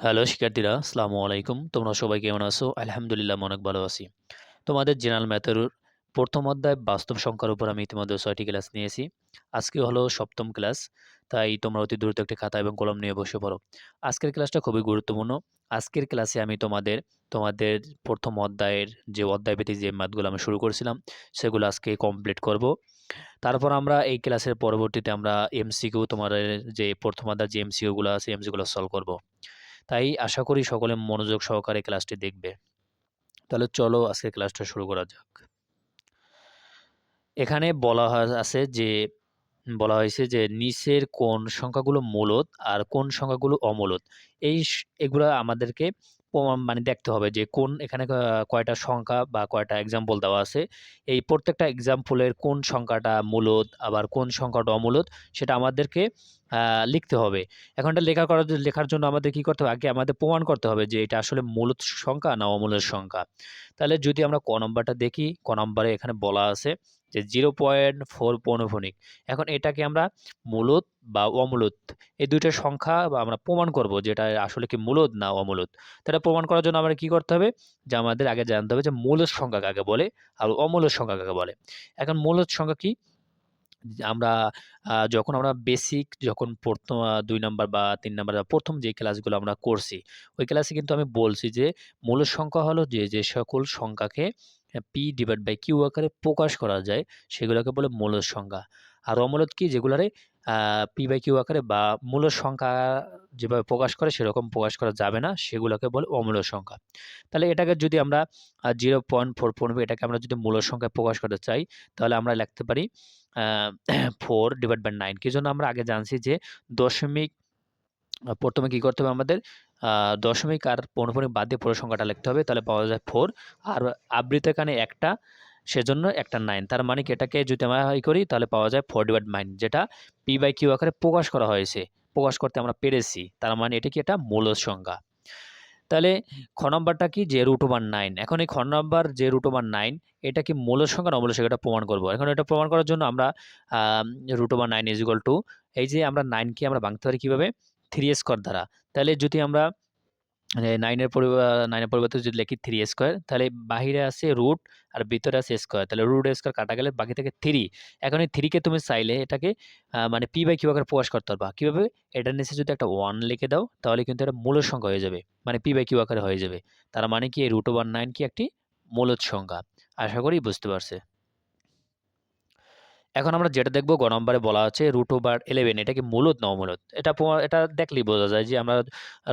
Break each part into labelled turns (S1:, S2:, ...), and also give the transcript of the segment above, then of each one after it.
S1: Hello, শিক্ষার্থীরা, আসসালামু আলাইকুম। তোমরা সবাই কেমন আছো? আলহামদুলিল্লাহ অনেক ভালো আছি। তোমাদের জেনারেল ম্যাথের প্রথম অধ্যায় বাস্তব সংখ্যার উপর আমি ইতিমধ্যে ছয়টি ক্লাস নিয়েছি। আজকে হলো সপ্তম ক্লাস, তাই তোমরা অতি দ্রুত একটি খাতা এবং কলম নিয়ে বসে পড়ো। আজকের ক্লাসটা খুবই গুরুত্বপূর্ণ। আজকের ক্লাসে আমি তোমাদের তোমাদের প্রথম অধ্যায়ের যে অধ্যায়ভিত্তিক যে ম্যাথগুলো আমি শুরু করেছিলাম, সেগুলো আজকে কমপ্লিট করব। তারপর আমরা এই ক্লাসের পরবর্তীতে আমরা এমসিকিউ তোমাদের যে প্রথম অধ্যায় যে এমসিকিউগুলো আছে এমসিগুলো সলভ করব। তাই আশা করি সকলে মনোযোগ সহকারে ক্লাসটি দেখবে। তাহলে চলো আজকে ক্লাসটা শুরু করা যাক। এখানে বলা আছে যে, বলা হয়েছে যে, নিচের কোন সংখ্যাগুলো মূলত আর কোন সংখ্যাগুলো অমূলত। এই এগুলো আমাদেরকে মানে দেখতে হবে যে কোন এখানে কয়টা সংখ্যা বা কয়টা এক্সাম্পল দেওয়া আছে। এই প্রত্যেকটা এক্সাম্পলের কোন সংখ্যাটা মূলত আবার কোন সংখ্যাটা অমূলত সেটা আমাদেরকে লিখতে হবে। এখন এটা লেখা করার, লেখার জন্য আমাদের কি করতে হবে? আগে আমাদের প্রমাণ করতে হবে যে এটা আসলে মূলত সংখ্যা না অমূলত সংখ্যা। তাহলে যদি আমরা ক নম্বরটা দেখি, ক নম্বরে এখানে বলা আছে যে জিরো পয়েন্ট ফোর পৌনফনিক এখন এটাকে আমরা মূলত বা অমূলত এই দুইটা সংখ্যা বা আমরা প্রমাণ করব যেটা আসলে কি মূলত না অমূলত তাহলে প্রমাণ করার জন্য আমরা কি করতে হবে? যে আমাদের আগে জানতে হবে যে মূলত সংখ্যা কাকে বলে আর অমূলত সংখ্যা কাকে বলে। এখন মূলত সংখ্যা কি? আমরা যখন আমরা বেসিক যখন প্রথম দুই নাম্বার বা তিন নাম্বার বা প্রথম যে ক্লাসগুলো আমরা করছি, ওই ক্লাসে কিন্তু আমি বলছি যে মূল সংখ্যা হলো যে যে সকল সংখ্যাকে পি ডিভাইড বাই কিউ আকারে প্রকাশ করা যায়, সেগুলোকে বলে মূল সংখ্যা। আর অমূলত কি? যেগুলারে পি বাই কিউ আকারে বা মূল সংখ্যা যেভাবে প্রকাশ করে, সেরকম প্রকাশ করা যাবে না, সেগুলোকে বলে অমূল সংখ্যা। তাহলে এটাকে যদি আমরা জিরো পয়েন্ট ফোর পনেরো এটাকে আমরা যদি মূল সংখ্যায় প্রকাশ করতে চাই, তাহলে আমরা লিখতে পারি ফোর ডিভাইড বাই নাইন কি জন্য আমরা আগে জানছি যে, দশমিক প্রথমে কি করতে হবে আমাদের? দশমিক আর পৌনপনিক বাদ দিয়ে পুরো সংখ্যাটা লিখতে হবে। তাহলে পাওয়া যায় ফোর আর আবৃত এখানে একটা, সেজন্য একটা নাইন তার মানে কি? এটাকে যদি আমরা ই করি, তাহলে পাওয়া যায় ফোর ডিভাইড নাইন যেটা পি বাই কিউ আকারে প্রকাশ করা হয়েছে। প্রকাশ করতে আমরা পেরেছি। তার মানে এটা কি? এটা মূল সংখ্যা। তাহলে খ নম্বরটা কি? যে রুট ওভার নাইন এখন এই খ নম্বর যে রুট ওভার নাইন এটা কি মূল সংখ্যা না মূল সংখ্যা? এটা প্রমাণ করব। এখন এটা প্রমাণ করার জন্য আমরা root over nine is equal to এই যে আমরা নাইনকে আমরা ভাঙতে পারি কীভাবে? থ্রি স্কোয়ার দ্বারা। তাহলে যদি আমরা নাইনের নাইনের পরিবর্তে যদি লিখি থ্রি স্কোয়ার, তাহলে বাহিরে আছে রুট আর ভিতরে আছে স্কোয়ার তাহলে রুট স্কোয়ার কাটা গেলে বাকি থেকে থ্রি এখন এই থ্রিকে তুমি চাইলে এটাকে মানে পি বাই কিউ আকারে প্রকাশ করতে পারবা। কীভাবে? এটার নিচে যদি একটা ওয়ান লিখে দাও, তাহলে কিন্তু এটা মূলের সংখ্যা হয়ে যাবে। মানে পি বাই কিউ আকারে হয়ে যাবে। তার মানে কি এই রুট ওয়ান নাইন কি একটি মূলত সংখ্যা? আশা করি বুঝতে পারছে। এখন আমরা যেটা দেখব, গ নম্বরে বলা আছে রুট ওভার ইলেভেন এটা কি মূলত না অমূলত এটা এটা দেখলেই বোঝা যায় যে আমরা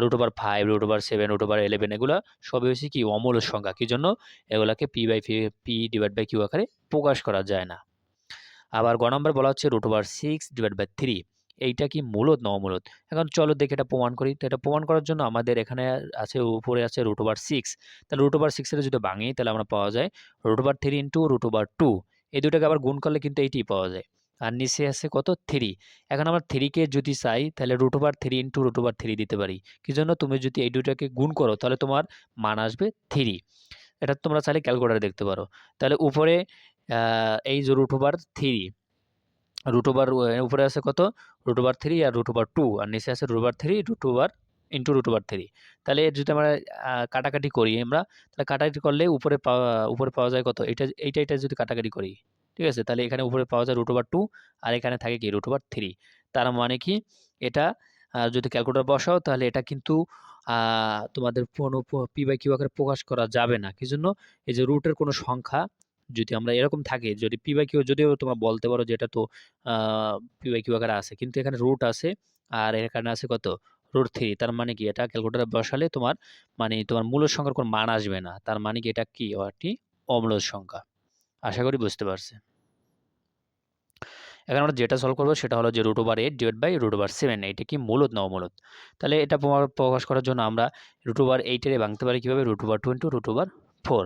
S1: root over five root over seven root over eleven এগুলো সবই হচ্ছে কি অমূলত সংখ্যা। কি জন্য? এগুলাকে p by p divide by q আকারে প্রকাশ করা যায় না। আবার গ নম্বর বলা হচ্ছে root over six divide by three এইটা কি মূলত না অমূলত এখন চলো দেখে এটা প্রমাণ করি। তো এটা প্রমাণ করার জন্য আমাদের এখানে আছে, উপরে আছে রুট ওভার সিক্স তাহলে রুট ওভার সিক্সের যদি ভাঙি, তাহলে আমরা পাওয়া যায় root over three into root over two এই দুটাকে আবার গুণ করলে কিন্তু এইটি পাওয়া যায়। আর নিচে আছে কত? থ্রি এখন আমরা থ্রিকে যদি চাই, তাহলে root over three into root over three দিতে পারি। কি জন্য তুমি যদি এই দুটাকে গুণ করো, তাহলে তোমার মান আসবে থ্রি এটা তোমরা চাইলে ক্যালকুলেটারে দেখতে পারো। তাহলে উপরে এই যে root over three root over উপরে আছে কত? রুট ওভার থ্রি আর রুট ওভার টু আর নিচে আছে root over three root over into root over three তাহলে এর যদি আমরা কাটাকাটি করি আমরা, তাহলে কাটাকাটি করলে উপরে পাওয়া উপরে পাওয়া যায় কত? এটা এইটা এটা যদি কাটাকাটি করি, ঠিক আছে? তাহলে এখানে উপরে পাওয়া যায় রুট ওভার টু আর এখানে থাকে কি রুট ওভার থ্রি তার মানে কি? এটা যদি ক্যালকুলেটার বসাও তাহলে এটা কিন্তু তোমাদের কোনো পি বাই কিউ আকারে প্রকাশ করা যাবে না। কি জন্য? এই যে রুটের কোনো সংখ্যা যদি আমরা এরকম থাকে, যদি পি বাই কিউ যদিও তোমরা বলতে পারো যে এটা তো পি বাই কিউ আকারে আছে, কিন্তু এখানে রুট আছে আর এখানে আছে কত? রুট থ্রি তার মানে কি? এটা ক্যালকুলেটারে বসালে তোমার মানে তোমার মূল সংখ্যার কোনো মান আসবে না। তার মানে কি? এটা কি? একটি অমূলত সংখ্যা। আশা করি বুঝতে পারছে। এখন আমরা যেটা সলভ করব সেটা হলো যে root over eight divide by root over seven এইটা কি মূলত না অমূলত তাহলে এটা প্রকাশ করার জন্য আমরা রুট ওভার এইটের ভাঙতে পারি কীভাবে? Root over two into root over four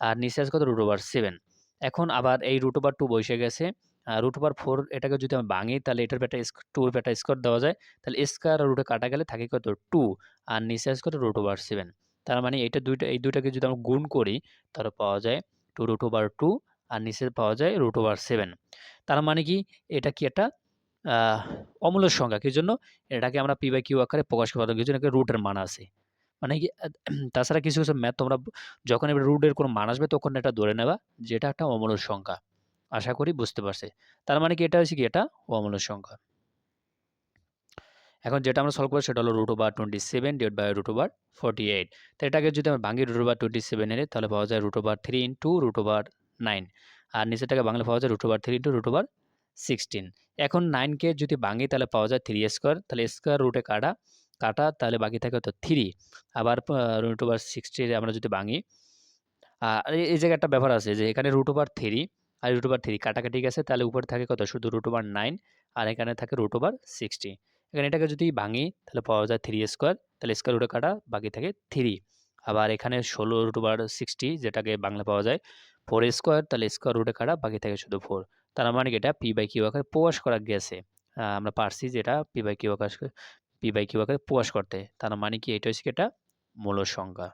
S1: আর নিচে আছে কত? রুট ওভার সেভেন এখন আবার এই রুট ওভার টু বসে গেছে। রুট ওভার ফোর এটাকে যদি আমি ভাঙি তাহলে এটার পেটা টু পেটা স্কোয়ার দেওয়া যায়। তাহলে স্কোয়ার রুটে কাটা গেলে থাকে কত? টু আর নিচে আছে কত? রুট ওভার সেভেন তার মানে এইটা দুইটা এই দুইটাকে যদি আমরা গুণ করি তাহলে পাওয়া যায় টু রুট ওভার টু আর নিচে পাওয়া যায় রুট ওভার সেভেন তার মানে কি? এটা কি একটা অমূল্য সংখ্যা। কি জন্য? এটাকে আমরা পি বাই কিউ আকারে প্রকাশ করার জন্য? একটা রুটের মান আছে। মানে কি তাছাড়া কিছু, কিছু ম্যাথ তোমরা যখন এবার রুটের কোনো মান আসবে তখন এটা ধরে নেবা যেটা একটা অমূল্য সংখ্যা। আশা করি বুঝতে পারছি। তার মানে কি এটা হচ্ছে কি? এটা অমূল্য সংখ্যা। এখন যেটা আমরা সলভ করব সেটা হলো root over twenty seven divide by root over forty eight তো এটাকে যদি আমরা ভাঙি রুট ওভার টোয়েন্টি সেভেন এর তাহলে পাওয়া যায় root over three into root over nine আর নিচেরটাকে বাংলা পাওয়া যায় root over three into root over sixteen এখন নাইনকে যদি ভাঙি, তাহলে পাওয়া যায় থ্রি স্কোয়ার তাহলে স্কোয়ার রুটে কাটা কাটা, তাহলে বাকি থাকে তো থ্রি আবার রুট ওভার সিক্সটি আমরা যদি ভাঙি আর এই জায়গায় একটা ব্যাপার আছে যে এখানে রুট ওভার থ্রি আর রুট ওভার থ্রি কাটাকাটি গেছে তাহলে উপরে থাকে কত? শুধু রুট ওভার নাইন আর এখানে থাকে রুট ওভার সিক্সটি এখানে এটাকে যদি ভাঙি, তাহলে পাওয়া যায় থ্রি স্কোয়ার তাহলে স্কোয়ার রুটে কাটা, বাকি থাকে থ্রি আবার এখানে ষোলো রুট ওভার সিক্সটি যেটাকে বাংলা পাওয়া যায় ফোর স্কোয়ার তাহলে স্কোয়ার রুটে কাটা, বাকি থাকে শুধু ফোর তার মানে এটা? পি বাই কিউ আকারে প্রকাশ করা গেছে। আমরা পারছি যেটা পি বাই কিউ আকাশ পি বাই কিউ আকারে প্রকাশ করতে। তার মানে কি? এটা হচ্ছে এটা? মূল সংখ্যা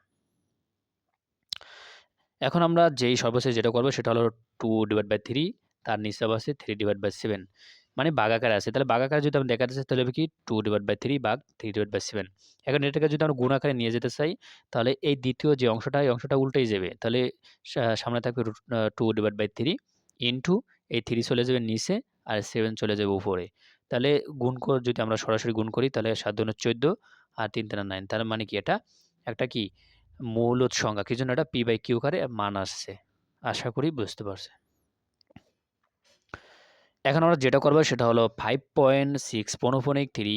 S1: এখন আমরা যেই সর্বশেষ যেটা করব সেটা হলো টু ডিভাইড বাই থ্রি তার নিচে আছে থ্রি ডিভাইড বাই সেভেন মানে বাগাকার আছে। তাহলে বাগাকার যদি আমি দেখাতে চাই, তাহলে কি টু ডিভাইড বাই থ্রি বাঘ থ্রি ডিভাইড বাই সেভেন এখন এটাকে যদি আমরা গুণ আকারে নিয়ে যেতে চাই, তাহলে এই দ্বিতীয় যে অংশটা, এই অংশটা উল্টেই যাবে। তাহলে সামনে থাকবে two divide by three into এই থ্রি চলে যাবে নিচে আর সেভেন চলে যাবে উপরে। তাহলে গুণ কর, যদি আমরা সরাসরি গুণ করি, তাহলে সাত দুন চোদ্দ আর তিন তিন নাইন তার মানে কি এটা? একটা কি? মূলত সংখ্যা কি জন্য? এটা পি বাই কিউ কারে মান আসছে। আশা করি বুঝতে পারছে। এখন আমরা যেটা করব সেটা হলো ফাইভ পয়েন্ট সিক্স পনোফোনিক থ্রি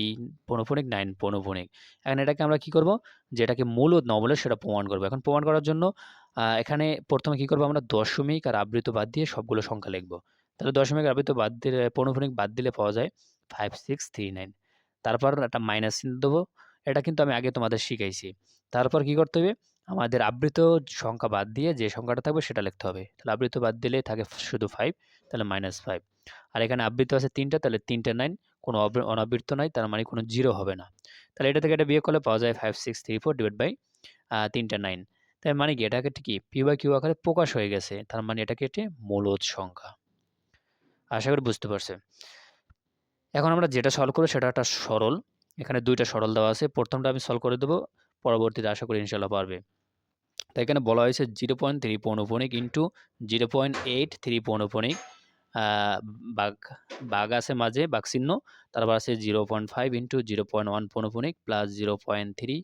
S1: পনোফোনিক নাইন পনোফোনিক এখন এটাকে আমরা কি করব? যেটাকে মূলত ন বলে সেটা প্রমাণ করব। এখন প্রমাণ করার জন্য এখানে প্রথমে কি করব আমরা দশমিক আর আবৃত বাদ দিয়ে সবগুলো সংখ্যা লিখব। তাহলে দশমিক আবৃত বাদ দিলে পনোফোনিক বাদ দিলে পাওয়া যায় ফাইভ সিক্স থ্রি নাইন তারপর একটা মাইনাস চিহ্ন দেবো। এটা কিন্তু আমি আগে তোমাদের শিখাইছি। তারপর কি করতে হবে? আমাদের আবৃত সংখ্যা বাদ দিয়ে যে সংখ্যাটা থাকবে সেটা লিখতে হবে। তাহলে আবৃত বাদ দিলে থাকে শুধু ফাইভ তাহলে মাইনাস ফাইভ আর এখানে আবৃত আছে তিনটা, তাহলে তিনটে নাইন কোনো অনাবৃত নাই, তার মানে কোনো জিরো হবে না। তাহলে এটা থেকে এটা বিয়ে করলে পাওয়া যায় five six three four divide by তিনটে নাইন তাই মানে কি? এটাকে ঠিকই পি বাই কিউ আকারে প্রকাশ হয়ে গেছে। তার মানে এটাকে এটি মূলত সংখ্যা। আশা করি বুঝতে পারছে। এখন আমরা যেটা সলভ করব সেটা একটা সরল। এখানে দুইটা সরল দেওয়া আছে। প্রথমটা আমি সলভ করে দেবো। পরবর্তীতে আশা করি ইনশাল্লাহ পারবে। তাই এখানে বলা হয়েছে zero point three পৌনপনিক into zero point eight three পৌনপনিক বাঘ বাঘ আছে মাঝে, বাঘ চিহ্ন, তারপর আছে zero point five into zero point one পৌনপনিক plus zero point three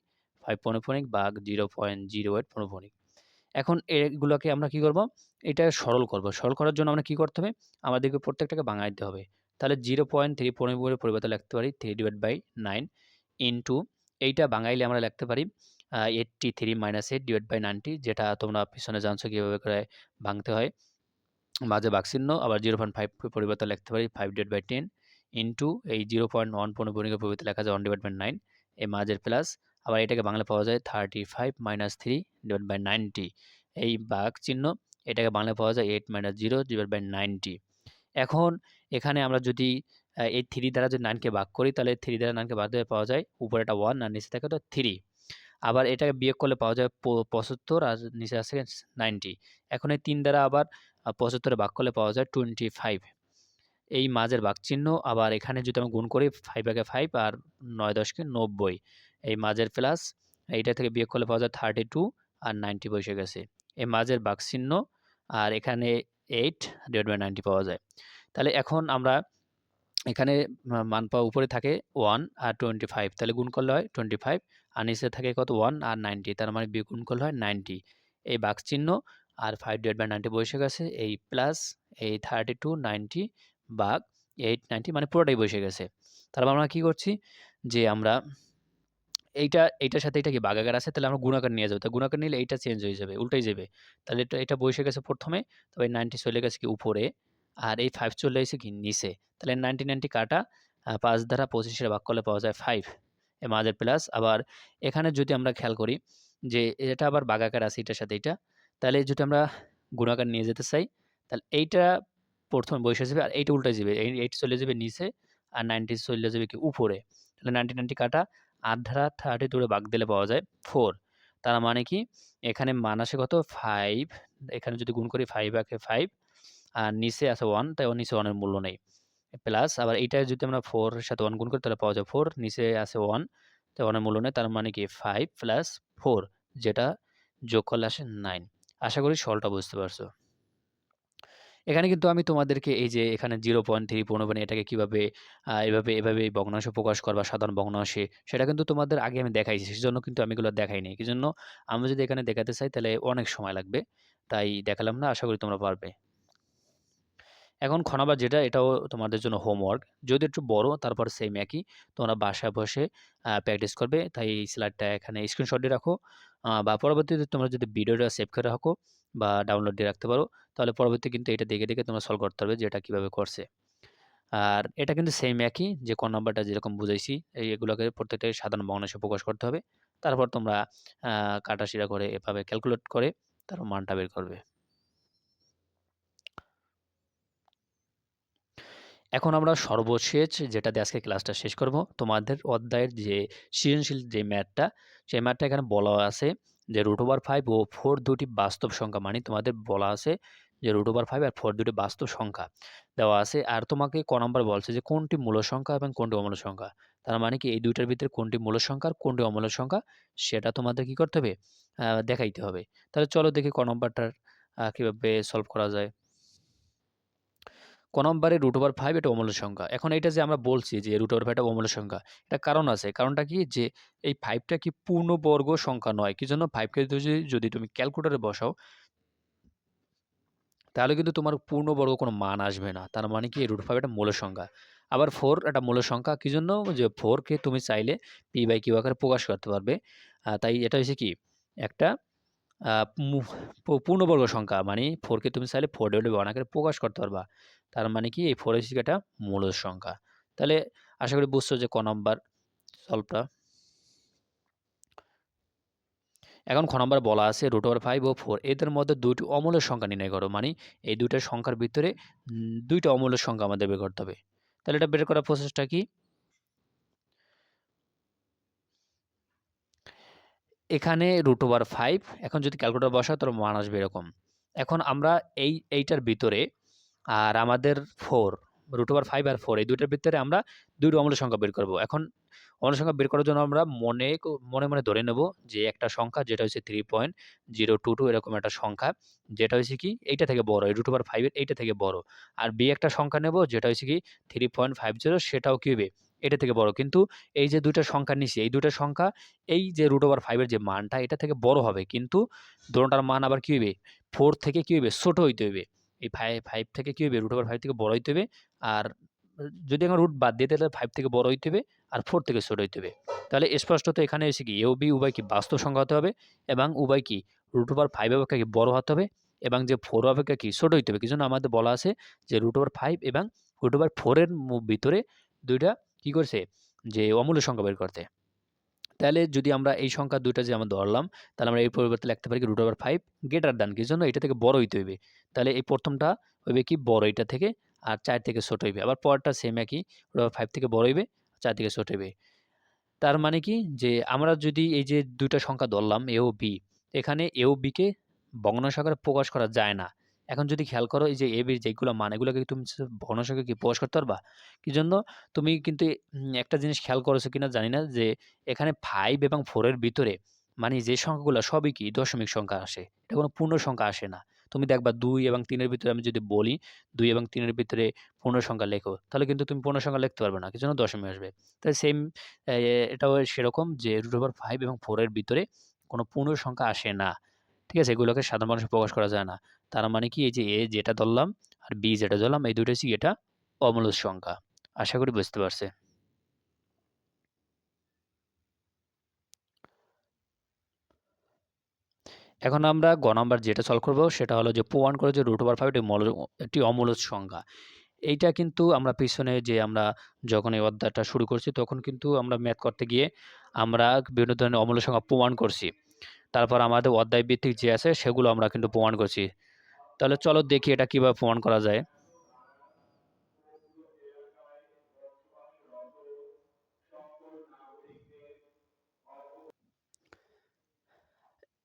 S1: five পৌনপনিক বাঘ জিরো পয়েন্ট জিরো এইট পৌনপনিক এখন এগুলোকে আমরা কি করব? এটা সরল করব। সরল করার জন্য আমরা কি করতে হবে? আমাদেরকে প্রত্যেকটাকে বাঙাইতে হবে। তাহলে জিরো পয়েন্ট থ্রি পনেরো পরিবর্তে লিখতে পারি three divide by nine into এইটা বাঙাইলে আমরা লিখতে পারি eighty three minus eight divide by ninety যেটা তোমরা পিছনে জানছো কীভাবে করে ভাঙতে হয়। মাঝে বাক্সিন্ন, আবার জিরো পয়েন্ট ফাইভ পরিবর্তে লিখতে পারি five divide by ten into এই জিরো পয়েন্ট ওয়ান পনেরো পরিণের পরিবর্তে লেখা যায় ওয়ান ডিভাইড বাই নাইন এই মাঝের প্লাস আবার এটাকে বাংলা পাওয়া যায় thirty five minus three divide by ninety এই বাঘ চিহ্ন এটাকে বাংলা পাওয়া যায় eight minus zero divide by ninety এখন এখানে আমরা যদি এই থ্রি দ্বারা যদি নাইনকে ভাগ করি, তাহলে থ্রি দ্বারা নাইনকে ভাগ দিয়ে পাওয়া যায় উপরে একটা ওয়ান আর নিচে থাকে তো থ্রি আবার এটাকে বিয়োগ করলে পাওয়া যায় পঁচাত্তর আর নিচে আছে নাইনটি এখন এই তিন দ্বারা আবার পঁচাত্তরে ভাগ করলে পাওয়া যায় টোয়েন্টি ফাইভ এই মাঝের চিহ্ন আবার এখানে যদি আমি গুণ করি ফাইভ একে ফাইভ আর নয় দশকে নব্বই। এই মাঝের প্লাস এইটা থেকে বিয়োগ করলে পাওয়া যায় থার্টি টু আর নাইনটি বসে গেছে। এই মাঝের চিহ্ন আর এখানে এইট ডিভাইড বাই নাইনটি পাওয়া যায়। তাহলে এখন আমরা এখানে মান পাওয়া উপরে থাকে ওয়ান আর টোয়েন্টি ফাইভ তাহলে গুণ করলে হয় টোয়েন্টি ফাইভ আর নিচে থাকে কত? ওয়ান আর নাইনটি তার মানে গুণ করলে হয় নাইনটি এই বাঘ চিহ্ন আর ফাইভ ডিভাইড বাই নাইনটি বসে গেছে, এই প্লাস এই থার্টি টু নাইনটি বাঘ এইট নাইনটি মানে পুরোটাই বসে গেছে। তারপর আমরা কী করছি? যে আমরা এইটা, এইটার সাথে এটা কি বাগাকার আছে? তাহলে আমরা গুণাকার নিয়ে যাব। তো গুণাকার নিলে এইটা চেঞ্জ হয়ে যাবে, উল্টাই যাবে। তাহলে এটা এটা বসে গেছে প্রথমে, তবে নাইনটি চলে গেছে কি উপরে? আর এই ফাইভ চলে এসে নিচে তাহলে নাইনটি নাইনটি কাটা পাঁচ দ্বারা পঁচিশের ভাগ করলে পাওয়া যায় ফাইভ এ মাঝের প্লাস আবার এখানে যদি আমরা খেয়াল করি যে, এটা আবার বাগাকার আছে এটার সাথে এটা তাহলে যদি আমরা গুণাকার নিয়ে যেতে চাই, তাহলে এইটা প্রথম বসে যাবে আর এইটা উল্টে যাবে। এইট চলে যাবে নিচে আর নাইনটি চলে যাবে কি উপরে। তাহলে নাইনটি নাইনটি কাটা, আট ধারা থার্টি টুরে বাঘ দিলে পাওয়া যায় ফোর তার মানে কি? এখানে মান আসে কত? ফাইভ এখানে যদি গুণ করি ফাইভ আঁকে ফাইভ আর নিচে আছে ওয়ান তাই ওর নিচে ওয়ানের মূল্য নেই। প্লাস আবার এইটা যদি আমরা ফোর সাথে ওয়ান গুণ করি, তাহলে পাওয়া যায় ফোর নিচে আছে ওয়ান তো ওয়ানের মূল্য নেই, তার মানে কি ফাইভ প্লাস ফোর যেটা যোগ করলে আসে নাইন আশা করি সলটা বুঝতে পারছ। এখানে কিন্তু আমি তোমাদেরকে এই যে এখানে জিরো পয়েন্ট থ্রি পনেরো এটাকে কীভাবে এভাবে এভাবে ভগ্নাংশ প্রকাশ করবা, সাধারণ ভগ্নাংশে, সেটা কিন্তু তোমাদের আগে আমি দেখাইছি, সেজন্য কিন্তু আমি এগুলো দেখাইনি। কি জন্য আমরা যদি এখানে দেখাতে চাই, তাহলে অনেক সময় লাগবে, তাই দেখালাম না, আশা করি তোমরা পারবে। এখন খ নাম্বার যেটা, এটাও তোমাদের জন্য হোমওয়ার্ক যদি একটু বড়, তারপর সেম একই। তোমরা বাসায় বসে প্র্যাকটিস করবে। তাই এই স্লাইডটা এখানে স্ক্রিনশট দিয়ে রাখো। বা পরবর্তীতে তোমরা যদি ভিডিওটা সেভ করে রাখো বা ডাউনলোড দিয়ে রাখতে পারো, তাহলে পরবর্তী কিন্তু এটা দেখে দেখে তোমরা সলভ করতে পারবে যে এটা কীভাবে করছে। আর এটা কিন্তু সেম একই, যে কোন নাম্বারটা যেরকম বুঝাইছি, এই এগুলোকে প্রত্যেকটাই সাধারণ ভগ্নাংশে প্রকাশ করতে হবে। তারপর তোমরা কাটাশিরা করে এভাবে ক্যালকুলেট করে, তারপর মানটা বের করবে। এখন আমরা সর্বশেষ যেটাতে আজকে ক্লাসটা শেষ করব, তোমাদের অধ্যায়ের যে সৃজনশীল যে ম্যাথটা, সেই ম্যাথটা এখানে বলা আছে যে রুট ওভার ফাইভ ও ফোর দুটি বাস্তব সংখ্যা মানে তোমাদের বলা আছে যে রুট ওভার ফাইভ আর ফোর দুটি বাস্তব সংখ্যা দেওয়া আছে। আর তোমাকে ক নম্বর বলছে যে কোনটি মূল সংখ্যা এবং কোনটি অমূল সংখ্যা? তার মানে কি এই দুইটার ভিতরে কোনটি মূল সংখ্যা আর কোনটি অমূল সংখ্যা, সেটা তোমাদের কি করতে হবে? দেখাইতে হবে। তাহলে চলো দেখি ক নম্বরটার কীভাবে সলভ করা যায়। ক নম্বরে রুট ওভার ফাইভ এটা অমূল্য সংখ্যা। এখন এটা যে আমরা বলছি যে রুট ওভার ফাইভটা অমূল্য সংখ্যা, এটা কারণ আছে। কারণটা কি? যে এই ফাইভটা কি পূর্ণবর্গ সংখ্যা নয়। কি জন্য? ফাইভকে যদি যদি তুমি ক্যালকুলেটারে বসাও, তাহলে কিন্তু তোমার পূর্ণবর্গ কোনো মান আসবে না। তার মানে কি? রুট ফাইভ একটা মূল সংখ্যা। আবার ফোর একটা মূল সংখ্যা। কী জন্য? যে ফোরকে তুমি চাইলে পি বাই কিউ আকারে প্রকাশ করতে পারবে। তাই এটা হচ্ছে কি? একটা পূর্ণবর্গ সংখ্যা মানে ফোরকে তুমি চাইলে ফোর ওয়ান আকারে প্রকাশ করতে পারবা। তার মানে কি এই ফোর হচ্ছে একটা সংখ্যা। তাহলে আশা করি বুঝছ যে ক নম্বর সলভটা এখন খ নম্বর বলা আছে রুট ওভার ফাইভ ও ফোর এদের মধ্যে দুইটি অমূল্য সংখ্যা নির্ণয় করো। মানে এই দুইটা সংখ্যার ভিতরে দুইটা অমূল্য সংখ্যা আমাদের বের করতে হবে। তাহলে এটা বের করার প্রসেসটা কি? এখানে রুট ওভার ফাইভ এখন যদি ক্যালকুলেটার বসাও তাহলে মান আসবে এরকম। এখন আমরা এই, এইটার ভিতরে আর আমাদের ফোর রুট ওভার ফাইভ আর ফোর এই দুইটার ভিতরে আমরা দুইটা অমূল্য সংখ্যা বের করব। এখন অমূল্য সংখ্যা বের করার জন্য আমরা মনে মনে মনে ধরে নেব যে একটা সংখ্যা যেটা হচ্ছে three point zero two two এরকম একটা সংখ্যা, যেটা হচ্ছে কি এইটা থেকে বড়, এই রুট ওভার ফাইভের এইটা থেকে বড়। আর বি একটা সংখ্যা নেব যেটা হচ্ছে কি থ্রি পয়েন্ট ফাইভ জিরো সেটাও কি হবে? এটা থেকে বড়। কিন্তু এই যে দুইটা সংখ্যা নিচে এই দুইটা সংখ্যা, এই যে রুট ওভার ফাইভের যে মানটা, এটা থেকে বড় হবে। কিন্তু দুটোটার মান আবার কী হইবে? ফোর থেকে কী হইবে? ছোটো হইতে হইবে। এই ফাইভ ফাইভ থেকে কী হবে রুট ওভার ফাইভ থেকে বড় হইতে হবে আর যদি আমরা রুট বাদ দিয়ে তাহলে ফাইভ থেকে বড় হইতে হবে আর ফোর থেকে ছোট হইতে হবে তাহলে স্পষ্টত এখানে এসে কি এও বি উভয় কি বাস্তব সংখ্যা হতে হবে এবং উভয় কি রুট ওভার ফাইভ অপেক্ষা কি বড় হতে হবে এবং যে ফোর অপেক্ষা কি ছোট হইতে হবে। কি জন্য আমাদের বলা আছে যে রুট ওভার ফাইভ এবং রুট ওভার ফোরের ভিতরে দুইটা কি করছে? যে অমূল্য সংখ্যা বের করতে। তাহলে যদি আমরা এই সংখ্যা দুইটা যে আমরা ধরলাম, তাহলে আমরা এই পরিবর্তে লিখতে পারি রুট ওভার ফাইভ গ্রেটার দান কি? জন্য এটা থেকে বড় হইতে হইবে। তাহলে এই প্রথমটা হইবে কি? বড় এটা থেকে আর চার থেকে ছোট হইবে। আবার পরটা সেম একই রুট ওভার ফাইভ থেকে বড় হইবে, চার থেকে ছোট হইবে। তার মানে কি? যে আমরা যদি এই যে দুইটা সংখ্যা ধরলাম এ ও বি এখানে এ ও বিকে ভগ্নাংশ প্রকাশ করা যায় না। এখন যদি খেয়াল করো এই যে এ বির যেগুলো মান এগুলোকে তুমি ভগ্নাংশকে কি প্রকাশ করতে পারবা? কি জন্য তুমি কিন্তু একটা জিনিস খেয়াল করেছ কিনা জানি না যে এখানে ফাইভ এবং ফোরের ভিতরে মানে যে সংখ্যাগুলো সবই কি দশমিক সংখ্যা আসে। এটা কোনো পূর্ণ সংখ্যা আসে না। তুমি দেখবা দুই এবং তিনের ভিতরে আমি যদি বলি দুই এবং তিনের ভিতরে পূর্ণ সংখ্যা লেখো, তাহলে কিন্তু তুমি পূর্ণ সংখ্যা লিখতে পারবে না কি জন্য দশমিক আসবে। তাই সেম এটাও সেরকম যে রুট ওভার ফাইভ এবং ফোরের ভিতরে কোনো পূর্ণ সংখ্যা আসে না। ঠিক আছে? এগুলোকে সাধারণ মানুষ প্রকাশ করা যায় না। তার মানে কি? এই যে এ যেটা ধরলাম আর বি যেটা ধরলাম, এই দুটো এটা অমূল্য সংখ্যা। আশা করি বুঝতে পারছে। এখন আমরা গ নাম্বার যেটা সলভ করব সেটা হলো যে প্রমাণ করে যে রুট ওভার ফাইভ একটি অমূল্য সংখ্যা। এইটা কিন্তু আমরা পিছনে যে আমরা যখন এই অধ্যায়টা শুরু করছি তখন কিন্তু আমরা ম্যাথ করতে গিয়ে আমরা বিভিন্ন ধরনের অমূল্য সংখ্যা প্রমাণ করছি। তারপর আমাদের অধ্যায় ভিত্তিক যে আছে সেগুলো আমরা কিন্তু প্রমাণ করছি। তাহলে চলো দেখি এটা কীভাবে প্রমাণ করা যায়।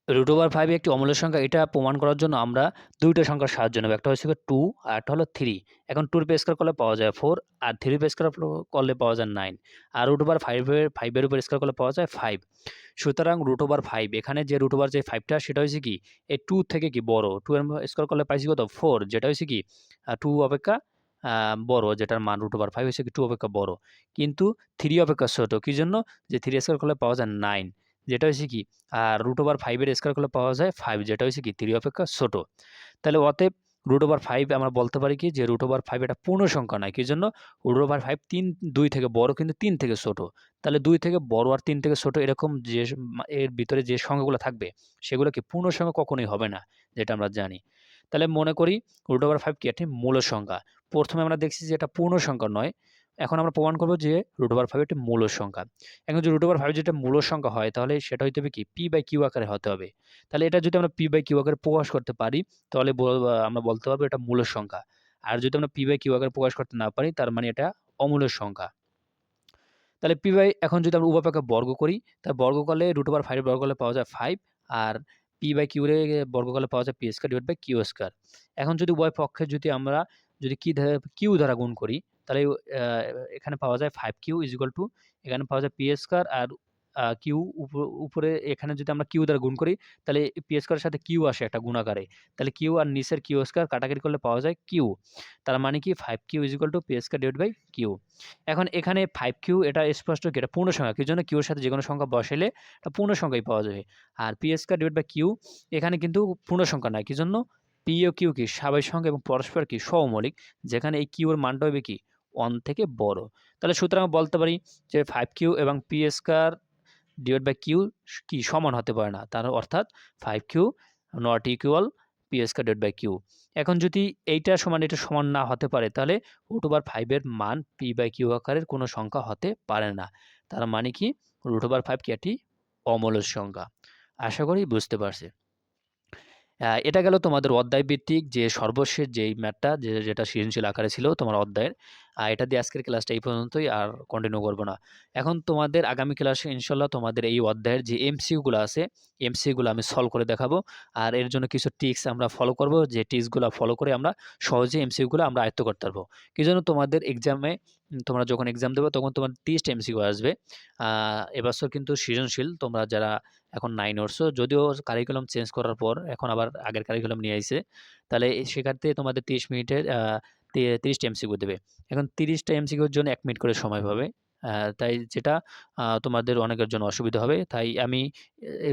S1: রুট ওভার ফাইভ একটি অমূল্য সংখ্যা, এটা প্রমাণ করার জন্য আমরা দুইটা সংখ্যার সাহায্য নেব। একটা হচ্ছে টু আর একটা হলো থ্রি এখন টুর পে স্কোয়ার করলে পাওয়া যায় ফোর আর থ্রি পে স্কোয়ার করলে পাওয়া যায় নাইন আর রুট ওভার ফাইভের ফাইভের উপর স্কোয়ার করলে পাওয়া যায় ফাইভ সুতরাং রুট ওভার ফাইভ এখানে যে রুট ওভার যে ফাইভটা সেটা হয়েছে কি, এই টু থেকে কি বড়? টু এর স্কোয়ার করলে পাইছি কত? ফোর যেটা হয়েছে কি টু অপেক্ষা বড়, যেটার মান রুট ওভার ফাইভ হয়েছে কি টু অপেক্ষা বড়। কিন্তু থ্রি অপেক্ষা ছোট কী জন্য যে থ্রি স্কোয়ার করলে পাওয়া যায় নাইন যেটা হয়েছে কি আর রুট ওভার ফাইভের স্কোয়ার করলে পাওয়া যায় ফাইভ যেটা হয়েছে কি থ্রি অপেক্ষা ছোট। তাহলে অতএব রুট ওভার ফাইভ আমরা বলতে পারি কি, যে রুট ওভার ফাইভ এটা পূর্ণ সংখ্যা নয়। কি জন্য রুট ওভার ফাইভ তিন, দুই থেকে বড় কিন্তু তিন থেকে ছোট। তাহলে দুই থেকে বড় আর তিন থেকে ছোট এরকম যে এর ভিতরে যে সংখ্যাগুলো থাকবে সেগুলো কি পূর্ণ সংখ্যা কখনোই হবে না, যেটা আমরা জানি। তাহলে মনে করি রুট ওভার ফাইভ কি একটি মূল সংখ্যা। প্রথমে আমরা দেখছি যে এটা পূর্ণ সংখ্যা নয়। এখন আমরা প্রমাণ করব যে রুট ওভার ফাইভ একটি মূল সংখ্যা। এখন যদি রুট ওভার ফাইভ যেটা মূল সংখ্যা হয়, তাহলে সেটা হইতে হবে কি? পি বাই কিউ আকারে হতে হবে। তাহলে এটা যদি আমরা পি বাই কিউ আকারে প্রকাশ করতে পারি, তাহলে আমরা বলতে পারব এটা মূল সংখ্যা। আর যদি আমরা পি বাই কিউ আকারে প্রকাশ করতে না পারি, তার মানে এটা অমূল্য সংখ্যা। তাহলে পি বাই এখন যদি আমরা উভয় বর্গ করি, তাহলে বর্গ করলে রুট ওভার ফাইভ বর্গ করলে পাওয়া যায় ফাইভ আর পি বাই কিউরে বর্গ করলে পাওয়া যায় p square divide by q square এখন যদি উভয় পক্ষে যদি আমরা, যদি কি কিউ দ্বারা গুণ করি তাহলে এখানে পাওয়া যায় five q is equal to এখানে পাওয়া যায় পি স্কোয়ার আর কিউ উপরে এখানে যদি আমরা কিউ দ্বারা গুণ করি, তাহলে পি স্কোয়ারের সাথে কিউ আসে একটা গুণাকারে। তাহলে কিউ আর নিচের কিউ স্কোয়ার কাটাকাটি করলে পাওয়া যায় কিউ তার মানে কি five q is equal to p square divide by q এখন এখানে ফাইভ কিউ এটা স্পষ্ট কি? এটা পূর্ণ সংখ্যা। কি জন্য কিউর সাথে যে কোনো সংখ্যা বসাইলে এটা পূর্ণ সংখ্যাই পাওয়া যাবে। আর p square divide by q এখানে কিন্তু পূর্ণ সংখ্যা নয় কি জন্য পি ও কিউ কি? স্বাভাবিক সংখ্যা এবং পরস্পর কি? সহমৌলিক যেখানে এই কিউর মানটা হবে কি? ওয়ান থেকে বড়। তাহলে সুতরাং বলতে পারি যে ফাইভ কিউ এবং p square divide by q কি সমান হতে পারে না। তার অর্থাৎ five q not equal p square divide by q এখন যদি এইটা সমান, এটা সমান না হতে পারে, তাহলে রুট ওভার ফাইভের মান পি বাই কিউ আকারের কোনো সংখ্যা হতে পারে না। তার মানে কি? রুট ওভার ফাইভ কি একটি অমূল্য সংখ্যা। আশা করি বুঝতে পারছি। এটা গেল তোমাদের অধ্যায় ভিত্তিক যে সর্বশেষ যেই ম্যাথটা যে, যেটা সৃজনশীল আকারে ছিল তোমার অধ্যায়ের। এটা দিয়ে আজকের ক্লাসটা এই পর্যন্তই আর কন্টিনিউ করব না। এখন তোমাদের আগামী ক্লাসে ইনশাল্লাহ তোমাদের এই অধ্যায়ের যে এমসিউগুলো আছে এমসিউগুলো আমি সলভ করে দেখাবো। আর এর জন্য কিছু টিক্স আমরা ফলো করব, যে টিক্সগুলো ফলো করে আমরা সহজে এমসিউগুলো আমরা আয়ত্ত করতে পারব। কি জন্য তোমাদের এক্সামে তোমরা যখন এক্সাম দেবে তখন তোমার টিস্ট এমসিকিউ আসবে। এবছর কিন্তু সৃজনশীল, তোমরা যারা এখন নাইন ওর্সো যদিও কারিকুলাম চেঞ্জ করার পর এখন আবার আগের কারিকুলাম নিয়ে আইছে, তাহলে সেক্ষেত্রে তোমাদের তিরিশ মিনিটের তিরিশটা এমসিকিউ দেবে। এখন তিরিশটা এমসিকিউর জন্য এক মিনিট করে সময় পাবে। তাই যেটা তোমাদের অনেকের জন্য অসুবিধা হবে। তাই আমি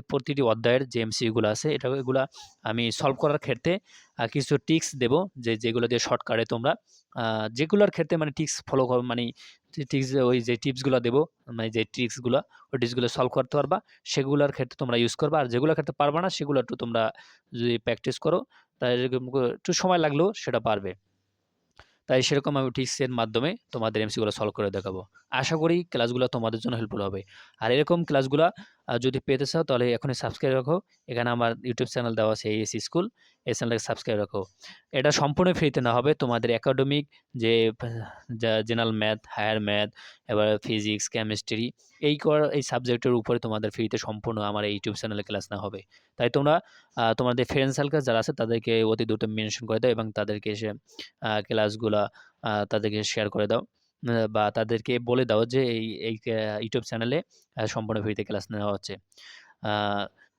S1: প্রতিটি অধ্যায়ের যে এমসিগুলো আছে এটা এগুলা আমি সলভ করার ক্ষেত্রে কিছু টিক্স দেব যে, যেগুলো দিয়ে শর্টকাটে তোমরা যেগুলোর ক্ষেত্রে মানে টিক্স ফলো কর মানে টিক্স ওই যে টিপসগুলো দেবো মানে যে ট্রিক্সগুলো ওই টিক্সগুলো সলভ করতে পারবা। সেগুলোর ক্ষেত্রে তোমরা ইউজ করবা। আর যেগুলোর ক্ষেত্রে পারবা না, সেগুলো একটু তোমরা যদি প্র্যাকটিস করো তাই একটু সময় লাগলেও সেটা পারবে। তাই সেরকম আমি টিক্সের মাধ্যমে তোমাদের এমসিগুলো সলভ করে দেখাবো। আশা করি ক্লাসগুলো তোমাদের জন্য হেল্পফুল হবে। আর এরকম ক্লাসগুলো যদি পেতে চাও তাহলে এখনই সাবস্ক্রাইব রাখো। এখানে আমার ইউটিউব চ্যানেল দেওয়া আছে এএসি স্কুল। এই চ্যানেলটাকে সাবস্ক্রাইব রাখো। এটা সম্পূর্ণ ফ্রিতে না হবে। তোমাদের একাডেমিক যে জেনারেল ম্যাথ হায়ার ম্যাথ এবার ফিজিক্স কেমিস্ট্রি এই কর, এই সাবজেক্টের উপরে তোমাদের ফ্রিতে সম্পূর্ণ আমার এই ইউটিউব চ্যানেলে ক্লাস না হবে। তাই তোমরা তোমাদের ফ্রেন্ড সার্কেল যারা আছে তাদেরকে অতি দ্রুত মেনশন করে দাও এবং তাদেরকে এসে ক্লাসগুলা তাদেরকে শেয়ার করে দাও। বা তাদেরকে বলে দাও যে এই এই ইউটিউব চ্যানেলে সম্পূর্ণ ফ্রিতে ক্লাস নেওয়া হচ্ছে।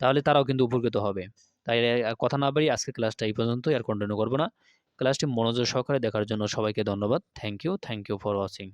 S1: তাহলে তারাও কিন্তু উপকৃত হবে। তাই কথা না বাড়ি আজকের ক্লাসটা এই পর্যন্ত আর কন্টিনিউ করব না। ক্লাসটি মনোযোগ সহকারে দেখার জন্য সবাইকে ধন্যবাদ। Thank you thank you for watching